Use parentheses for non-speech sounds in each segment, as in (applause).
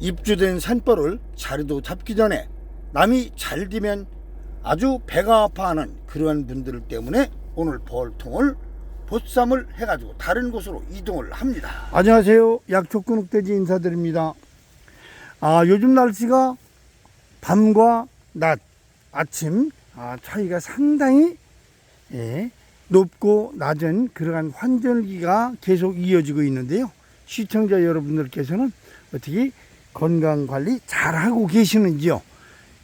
입주된 산벌을 자리도 잡기 전에 남이 잘 되면 아주 배가 아파하는 그러한 분들 때문에 오늘 벌통을 보쌈을 해가지고 다른 곳으로 이동을 합니다. 안녕하세요. 약초근육돼지 인사드립니다. 아, 요즘 날씨가 밤과 낮, 아침 아, 차이가 상당히 예, 높고 낮은 그러한 환절기가 계속 이어지고 있는데요. 시청자 여러분들께서는 어떻게 건강 관리 잘 하고 계시는지요?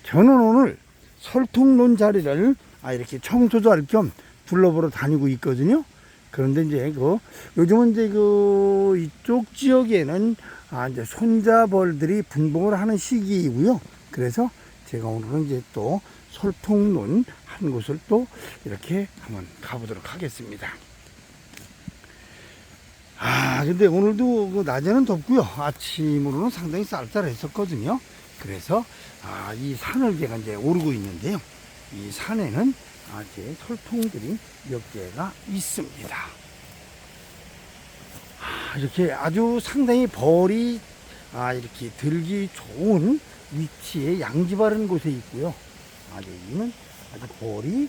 저는 오늘 설통론 자리를 아, 이렇게 청소도 할 겸 둘러보러 다니고 있거든요. 그런데 이제 그 요즘은 이제 그 이쪽 지역에는 아 이제 손자벌들이 분봉을 하는 시기이고요. 그래서 제가 오늘은 이제 또 설통론 한 곳을 또 이렇게 한번 가보도록 하겠습니다. 아 근데 오늘도 그 낮에는 덥고요. 아침으로는 상당히 쌀쌀했었거든요. 그래서 아, 이 산을 제가 이제 오르고 있는데요. 이 산에는 아, 이제 설통들이 몇 개가 있습니다. 아, 이렇게 아주 상당히 벌이 아, 이렇게 들기 좋은 위치에 양지 바른 곳에 있고요. 아, 여기는 아주 벌이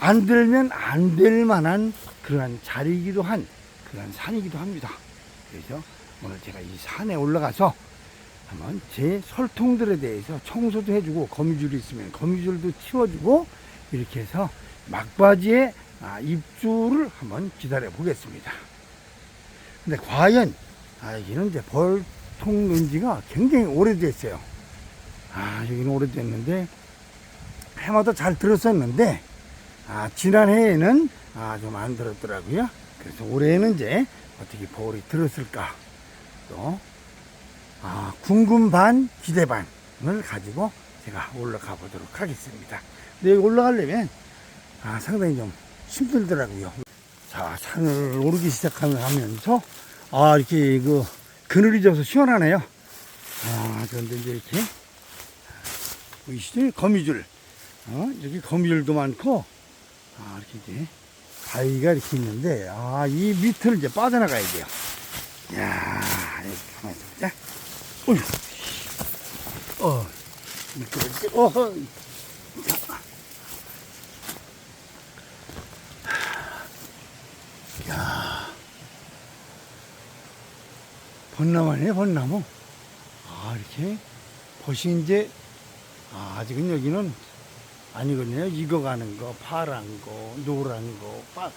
안 들면 안 될 만한 그러한 자리이기도 한 그러한 산이기도 합니다. 그래서 오늘 제가 이 산에 올라가서 한번 제 설통들에 대해서 청소도 해주고 거미줄이 있으면 거미줄도 치워주고 이렇게 해서 막바지에 아, 입주를 한번 기다려 보겠습니다. 근데 과연 아, 여기는 이제 벌통 논지가 굉장히 오래됐어요. 아 여기는 오래됐는데 해마다 잘 들었었는데 아, 지난해에는 아, 좀 안 들었더라고요. 그래서 올해는 이제 어떻게 벌이 들었을까 또 아, 궁금 반, 기대 반을 가지고 제가 올라가 보도록 하겠습니다. 근데 여기 올라가려면 아, 상당히 좀 힘들더라고요. 자, 산을 오르기 시작하면서 아, 이렇게 그 그늘이 져서 시원하네요. 아, 그런데 이제 이렇게 보이시죠? 거미줄. 어, 여기 거미줄도 많고 아, 이렇게 이제 바위가 이렇게 있는데 아, 이 밑을 이제 빠져나가야 돼요. 야, 이렇게 가만히 있자. 어휴. 어, 미끄러지. 어, 야. 벚나무 아니에요, 벚나무. 아, 이렇게. 벗이 이제, 아, 아직은 여기는 아니거든요. 익어가는 거, 파란 거, 노란 거, 빠,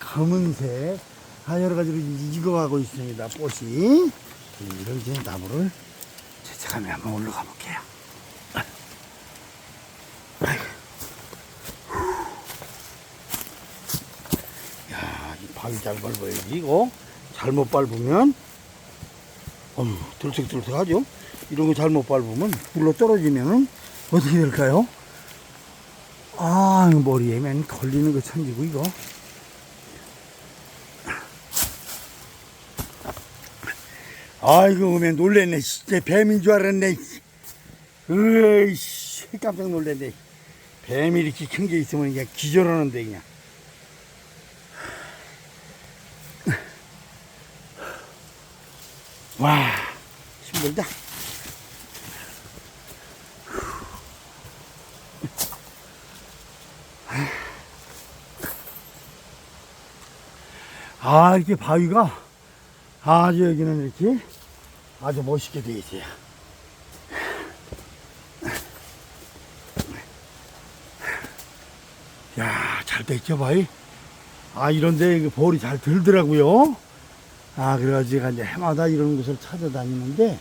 검은색. 아, 여러 가지로 익어가고 있습니다, 꽃이. 이런 이제 나무를 채착하며 한번 올라가 볼게요. 야, 이 바위 잘 밟아야지, 이거. 잘못 밟으면, 어휴, 들썩들썩하죠? 이런 거 잘못 밟으면, 굴러 떨어지면은, 어떻게 될까요? 아, 머리에 맨 걸리는 거 천지고, 이거. 아이고, 왜 놀랬네. 진짜 뱀인 줄 알았네. 으이씨, 깜짝 놀랐네. 뱀이 이렇게 큰 게 있으면 그냥 기절하는데, 그냥. 와, 힘들다. 아, 이렇게 바위가 아주 여기는 이렇게 아주 멋있게 되어 있어요. 야, 잘 됐죠, 바위? 아, 이런데 그 벌이 잘 들더라고요. 아, 그래가지고 이제 해마다 이런 곳을 찾아다니는데,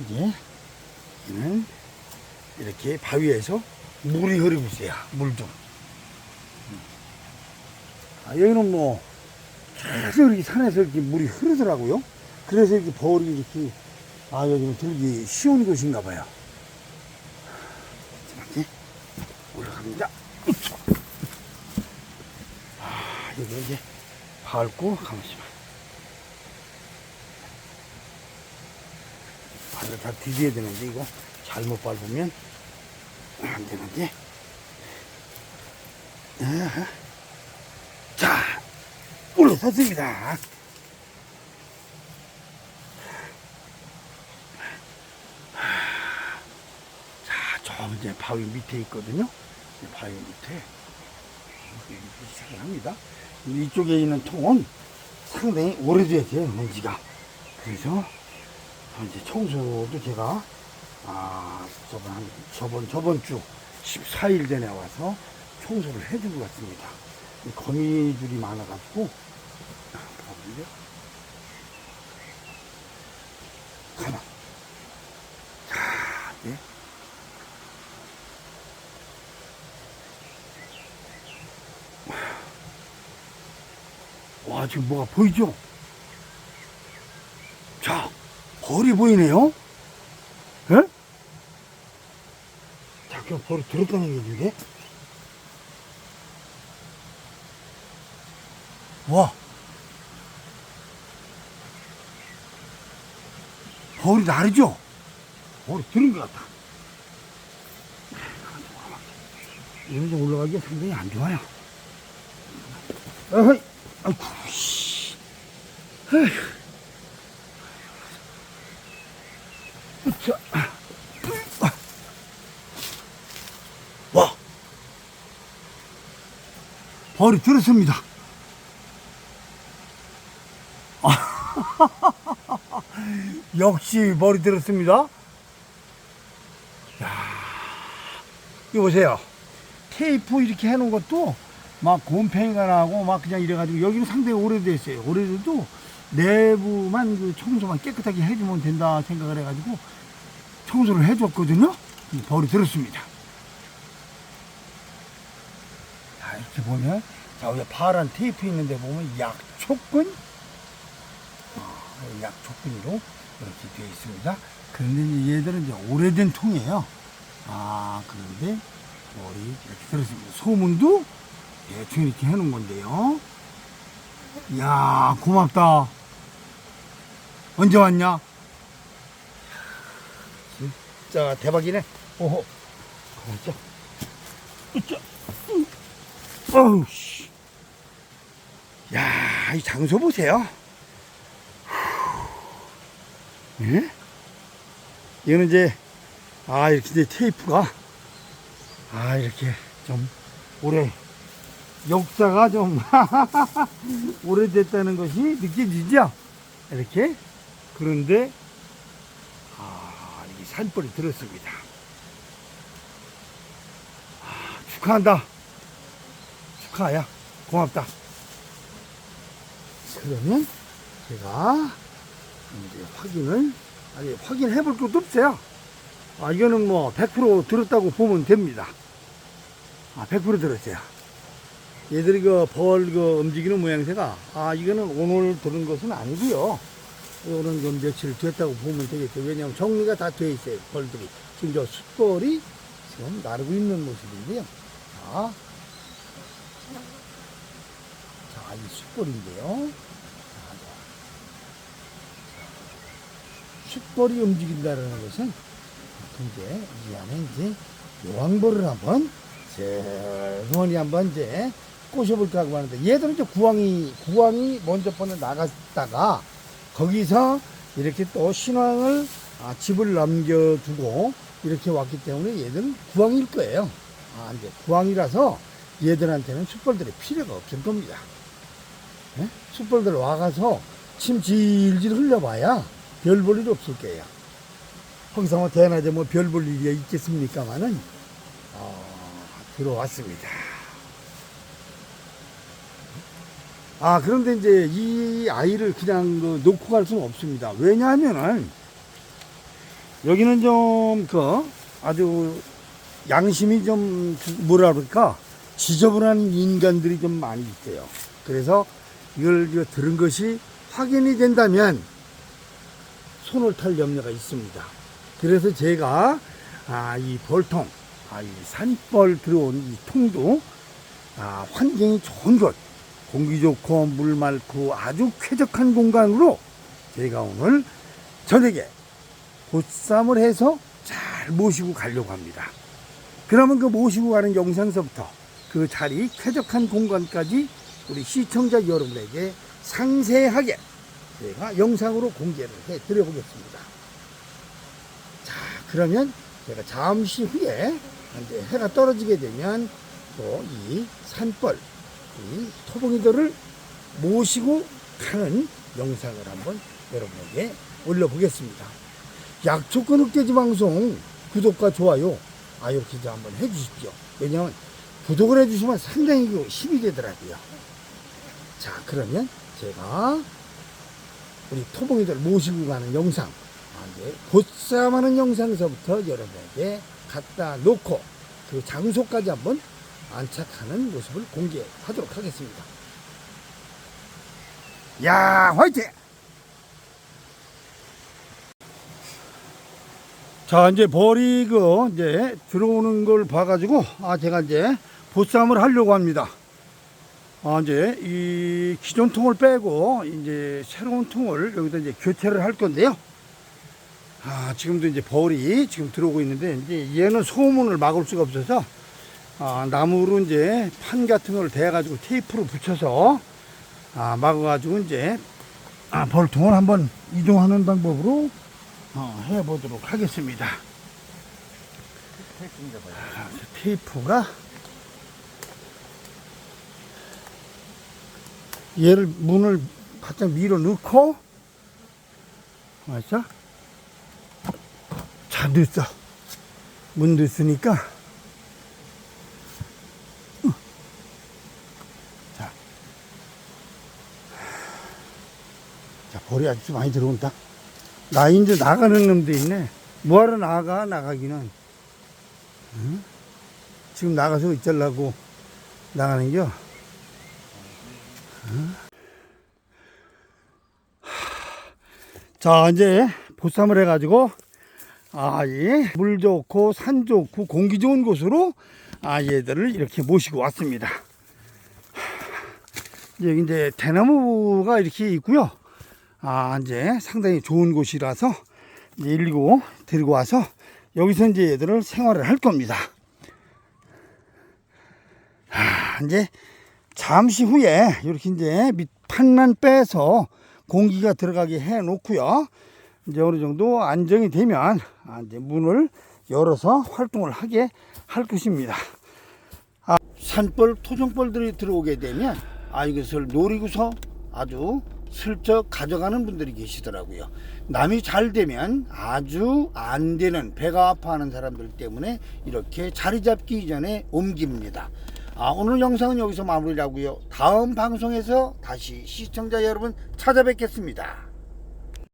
이제, 여기는 이렇게 바위에서 물이 흐르고 있어요. 물 좀. 아, 여기는 뭐, 계속 이렇게 산에서 이렇게 물이 흐르더라고요. 그래서 이렇게 벌이 이렇게, 아, 여기는 들기 쉬운 곳인가 봐요. 이렇게 올라갑니다. 아, 여기 이제 밟고, 봐. 발을 다 디뎌야 되는데, 이거 잘못 밟으면 안 되는데. 아하. 샀습니다. 자, 저 이제 바위 밑에 있거든요. 바위 밑에. 이상합니다. 이쪽에 있는 통은 상당히 오래되었어요, 먼지가. 그래서 아, 이제 청소도 제가 아, 저번, 저번, 저번 주 14일 전에 와서 청소를 해준 것 같습니다. 거미줄이 많아가지고 보는데 가만. 자, 네. 와, 지금 뭐가 보이죠? 자, 벌이 보이네요? 예? 자, 그럼 벌이 들었다는 얘기인데? 와! 벌이 다르죠? 벌이 들은 것 같다. 데 올라가기가 상당히 안 좋아요. 어허이, 아이고, 씨. 자, 아. 와, 벌이 들었습니다. 역시 머리 들었습니다. 야, 이거 보세요. 테이프 이렇게 해놓은 것도 막 곰팡이가 나고 막 그냥 이래가지고 여기는 상당히 오래됐어요. 오래돼도 내부만 그 청소만 깨끗하게 해주면 된다 생각을 해가지고 청소를 해줬거든요. 이 벌이 들었습니다. 자, 이렇게 보면 자, 여기 파란 테이프 있는데 보면 약초근 어, 약초근으로 이렇게 되어 있습니다. 그런데 이제 얘들은 이제 오래된 통이에요. 아, 그런데 머리 이렇게 들었습니다. 소문도 대충 이렇게 해놓은 건데요. 이야, 고맙다. 언제 왔냐? 진짜 대박이네. 오호. 고맙죠? 으쌰. 어우, 씨. 야, 이 장소 보세요. 예? 이거는 이제, 아, 이렇게 이제 테이프가, 아, 이렇게 좀, 오래, 역사가 좀, (laughs) 오래됐다는 것이 느껴지죠? 이렇게. 그런데, 아, 이 산불이 들었습니다. 아, 축하한다. 축하야. 고맙다. 그러면 제가 이제 확인을 아니 확인해 볼 것도 없어요. 아 이거는 뭐 100% 들었다고 보면 됩니다. 아 100% 들었어요. 얘들이 그 벌 그 움직이는 모양새가 아 이거는 오늘 들은 것은 아니고요. 이거는 좀 며칠 됐다고 보면 되겠죠. 왜냐하면 정리가 다 돼 있어요. 벌들이 지금 저 숯벌이 지금 나르고 있는 모습인데요. 자, 자, 이 숯벌인데요. 숯벌이 움직인다는 것은 이제 이 안에 이제 여왕벌을 한번 세번이 한번 이제 꼬셔볼까 하고 하는데 얘들은 이제 구왕이 구왕이 먼저 번에 나갔다가 거기서 이렇게 또 신왕을 아, 집을 남겨두고 이렇게 왔기 때문에 얘들은 구왕일 거예요. 아, 이제 구왕이라서 얘들한테는 숯벌들이 필요가 없을 겁니다. 예? 숯벌들 와가서 침 질질 흘려봐야 별 볼일 없을 거예요. 거기서 뭐 대낮에 뭐 별 볼 일이 있겠습니까마는 어, 들어왔습니다. 아 그런데 이제 이 아이를 그냥 그 놓고 갈 수는 없습니다. 왜냐하면은 여기는 좀 그 아주 양심이 좀 뭐라 그럴까 지저분한 인간들이 좀 많이 있어요. 그래서 이걸 들은 것이 확인이 된다면 손을 탈 염려가 있습니다. 그래서 제가 아, 이 벌통, 아, 이 산벌 들어온 이 통도 아, 환경이 좋은 곳, 공기 좋고 물 맑고 아주 쾌적한 공간으로 제가 오늘 저녁에 보쌈을 해서 잘 모시고 가려고 합니다. 그러면 그 모시고 가는 영상서부터 그 자리 쾌적한 공간까지 우리 시청자 여러분에게 상세하게 제가 영상으로 공개를 해 드려보겠습니다. 자, 그러면 제가 잠시 후에 이제 해가 떨어지게 되면 또 이 산벌, 이 토봉이들을 모시고 가는 영상을 한번 여러분에게 올려보겠습니다. 약초권 흑돼지 방송 구독과 좋아요 아 이렇게 좀 한번 해주십시오. 왜냐하면 구독을 해주시면 상당히 그 힘이 되더라고요. 자 그러면 제가 우리 토봉이들 모시고 가는 영상 보쌈하는 영상에서부터 여러분에게 갖다 놓고 그 장소까지 한번 안착하는 모습을 공개하도록 하겠습니다. 야 화이팅! 자 이제 벌이 그 이제 들어오는 걸 봐가지고 아 제가 이제 보쌈을 하려고 합니다. 아 이제 이 기존 통을 빼고 이제 새로운 통을 여기다 이제 교체를 할 건데요. 아 지금도 이제 벌이 지금 들어오고 있는데 이제 얘는 소음을 막을 수가 없어서 아 나무로 이제 판 같은 걸 대가지고 테이프로 붙여서 아 막아가지고 이제 아 벌통을 한번 이동하는 방법으로 어, 해보도록 하겠습니다. 아, 테이프가 얘를 문을 바짝 밀어 넣고 맞죠? 자 넣었어. 문 넣었으니까 어. 자, 자 볼이 아주 많이 들어온다. 나 이제 나가는 놈도 있네. 뭐하러 나가 나가기는. 응? 지금 나가서 있자려고 나가는 겨. 응? 자 이제 보쌈을 해가지고 아예 물 좋고 산 좋고 공기 좋은 곳으로 아 얘들을 이렇게 모시고 왔습니다. 여기 이제 대나무가 이렇게 있고요. 아, 이제 상당히 좋은 곳이라서 이제 일고 데리고 와서 여기서 이제 얘들을 생활을 할 겁니다. 아, 이제 잠시 후에 이렇게 이제 밑판만 빼서 공기가 들어가게 해 놓고요. 이제 어느 정도 안정이 되면 아, 이제 문을 열어서 활동을 하게 할 것입니다. 아, 산벌, 토종벌들이 들어오게 되면 아, 이것을 노리고서 아주 슬쩍 가져가는 분들이 계시더라고요. 남이 잘 되면 아주 안 되는 배가 아파하는 사람들 때문에 이렇게 자리 잡기 이전에 옮깁니다. 아, 오늘 영상은 여기서 마무리하고요. 다음 방송에서 다시 시청자 여러분 찾아뵙겠습니다.